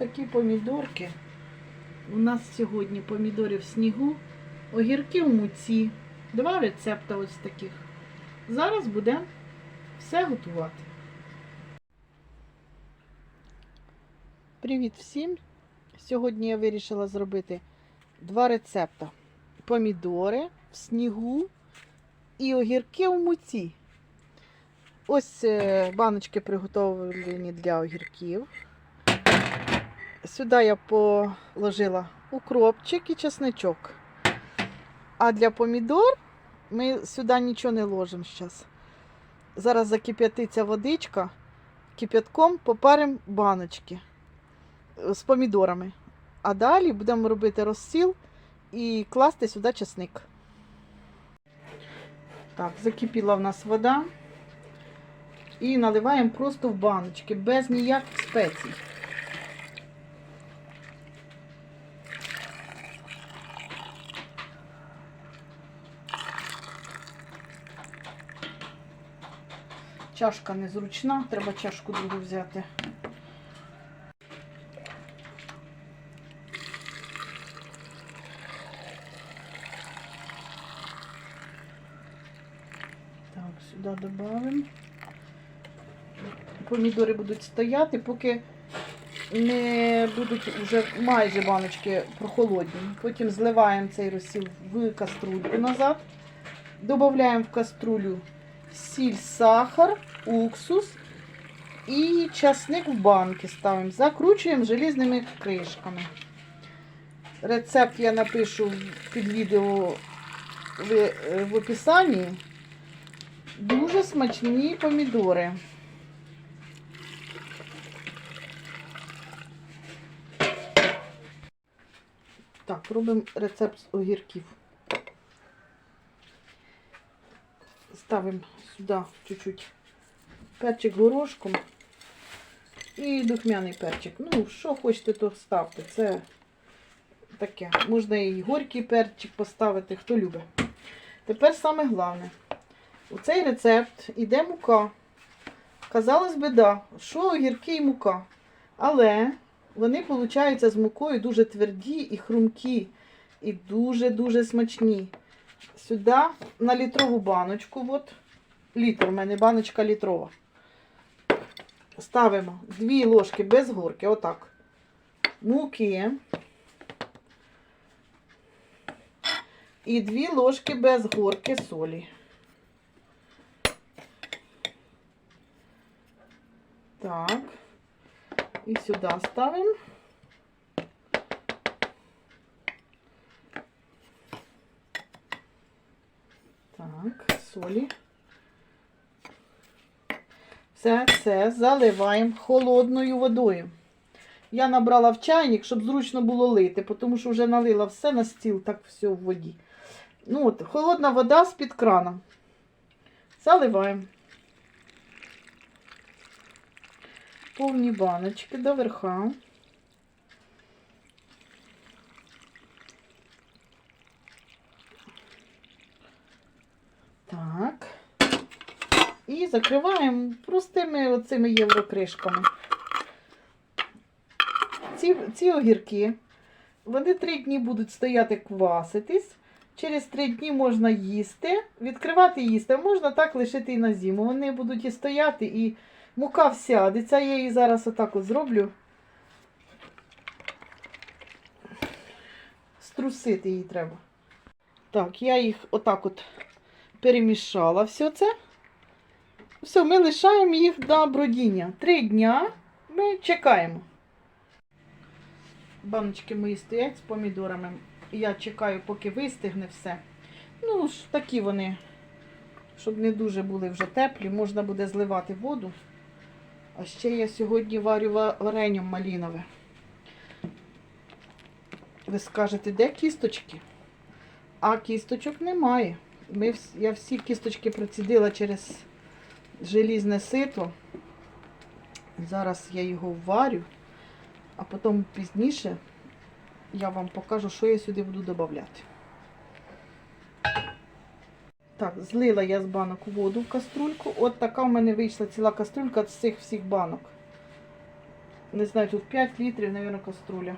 такі помідорки. У нас сьогодні помідори в снігу, огірки в муці. Два рецепти ось таких. Зараз будемо все готувати. Привіт всім! Сьогодні я вирішила зробити два рецепти: помідори в снігу і огірки в муці. Ось е, баночки приготовлені для огірків. Сюди я положила укропчик і чесничок. А для помідор ми сюди нічого не ложимо зараз. Зараз закип'ятиться водичка, кип'ятком попаримо баночки з помідорами. А далі будемо робити розсіл і класти сюди чесник. Так, закипіла в нас вода. І наливаємо просто в баночки, без ніяких спецій. Чашка незручна, треба чашку другу взяти. Так, сюди додаємо. Помідори будуть стояти, поки не будуть вже майже баночки прохолодні. Потім зливаємо цей розсіл в каструльку назад. Додаємо в каструлю сіль, сахар, уксус і часник в банки ставимо. Закручуємо желізними кришками. Рецепт я напишу під відео в, в описанні. Дуже смачні помідори. Так, робимо рецепт з огірків. Ставимо сюди чуть-чуть перчик горошком і духмяний перчик. Ну, що хочете, то ставте. Це таке. Можна і горький перчик поставити, хто любить. Тепер саме головне. У цей рецепт йде мука. Казалось би, да, що огірки і мука. Але вони получаються з мукою дуже тверді і хрумкі, і дуже-дуже смачні. Сюди на літрову баночку, от літр, у мене баночка літрова. Ставимо 2 ложки без горки, отак. Муки. І 2 ложки без горки солі. Так. І сюди ставимо. Так, солі. Все це заливаємо холодною водою. Я набрала в чайник, щоб зручно було лити, тому що вже налила все на стіл, так все в воді. Ну от, холодна вода з-під крана. Заливаємо. Повні баночки до верха. Так. І закриваємо простими оцими єврокришками. Ці, ці огірки, вони три дні будуть стояти кваситись. Через три дні можна їсти, відкривати їсти, а можна так лишити і на зиму. Вони будуть і стояти, і мука всядеться. Я її зараз отак от зроблю. Струсити її треба. Так, я їх отак от перемішала все це. Все, ми лишаємо їх до бродіння. Три дня ми чекаємо. Баночки мої стоять з помідорами. Я чекаю, поки вистигне все. Ну, ж такі вони, щоб не дуже були вже теплі, можна буде зливати воду. А ще я сьогодні варю ва- малінове. Ви скажете, де кісточки? А кісточок немає. Ми, я всі кісточки процідила через желізне сито. Зараз я його варю, а потім пізніше я вам покажу, що я сюди буду додавати. Так, злила я з банок воду в каструльку. От така в мене вийшла ціла каструлька з цих всіх банок. Не знаю, тут 5 літрів, мабуть, каструля.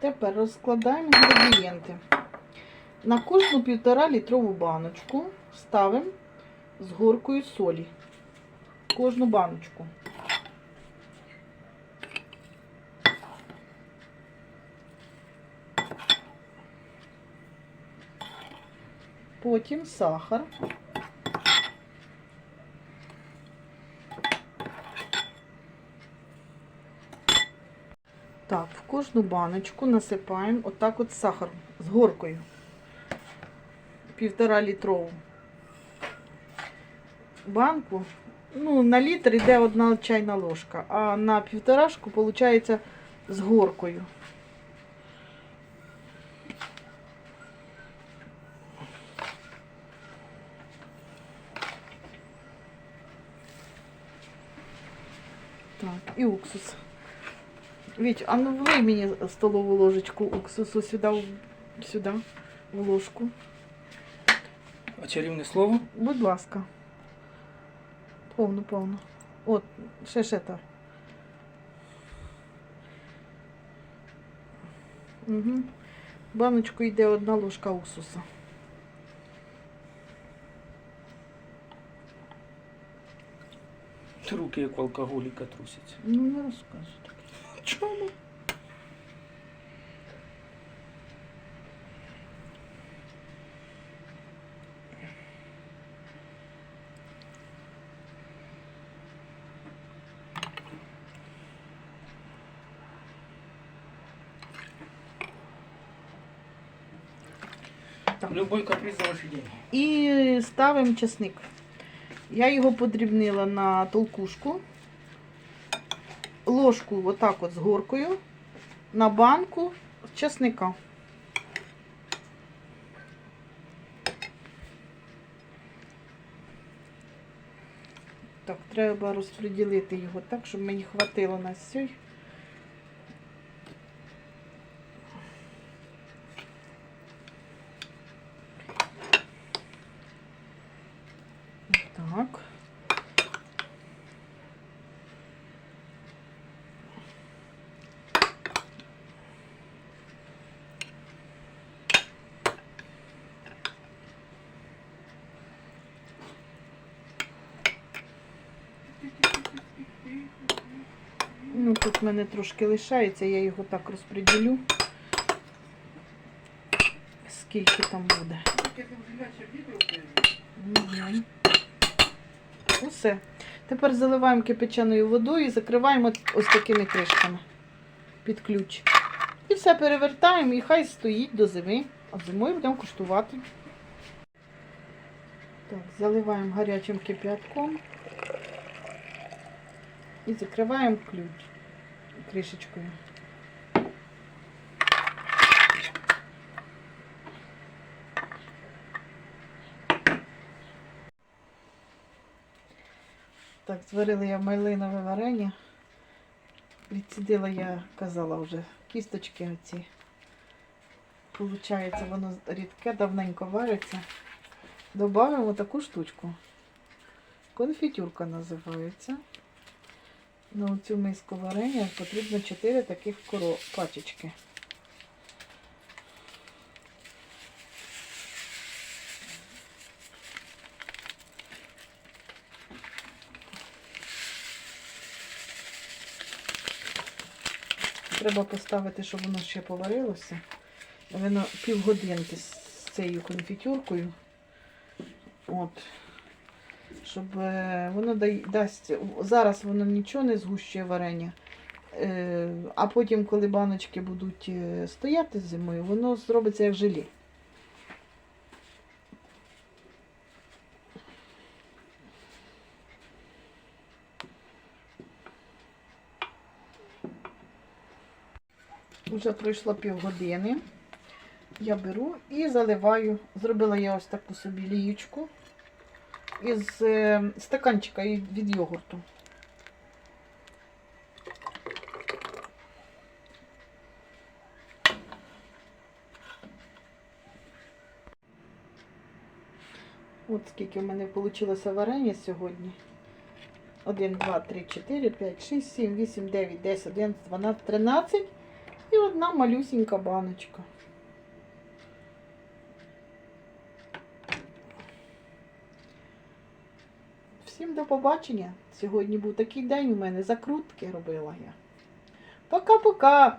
Тепер розкладаємо інгредієнти. На кожну півтора літрову баночку ставимо з горкою солі. Кожну баночку. Потім сахар. Так, в кожну баночку насипаємо отак от сахар з горкою. Півтора літрову. Банку. Ну, на літр йде одна чайна ложка, а на півторашку виходить з горкою. Так, і уксус. Віть, а ну влий мені столову ложечку уксусу сюди, сюди, в ложку. А чарівне слово? Будь ласка. Повну, повну. От, ще ще так. Угу. В баночку йде одна ложка уксуса. Руки як в алкоголіка трусяться. Ну, не розкажу. Чому? Любой каприз за ваші деньги. І ставимо чесник. Я його подрібнила на толкушку. Ложку отак от з горкою на банку чесника. Так, треба розподілити його так, щоб мені хватило на сьогодні. Так. Ну, тут в мене трошки лишається, я його так розподілю. Скільки там буде. Мгм. Усе. Тепер заливаємо кипяченою водою і закриваємо ось такими кришками під ключ. І все перевертаємо і хай стоїть до зими. А зимою будемо куштувати. Так, заливаємо гарячим кип'ятком і закриваємо ключ кришечкою. Так, зварила я малинове варення. Відсідила я, казала вже, кісточки оці. Получається, воно рідке, давненько вариться. Добавимо таку штучку. Конфітюрка називається. На цю миску варення потрібно 4 таких пачечки. Треба поставити, щоб воно ще поварилося. Воно півгодинки з цією конфітюркою. От. Щоб е, воно дасть. Зараз воно нічого не згущує варення. Е, А потім, коли баночки будуть е, стояти зимою, воно зробиться як желе. Вже пройшло півгодини. Я беру і заливаю. Зробила я ось таку собі ліючку із е, стаканчика від йогурту. От скільки в мене вийшло варення сьогодні. 1, 2, 3, 4, 5, 6, 7, 8, 9, 10, 11, 12, 13 і одна малюсінька баночка. Всім до побачення. Сьогодні був такий день у мене. Закрутки робила я. Пока-пока!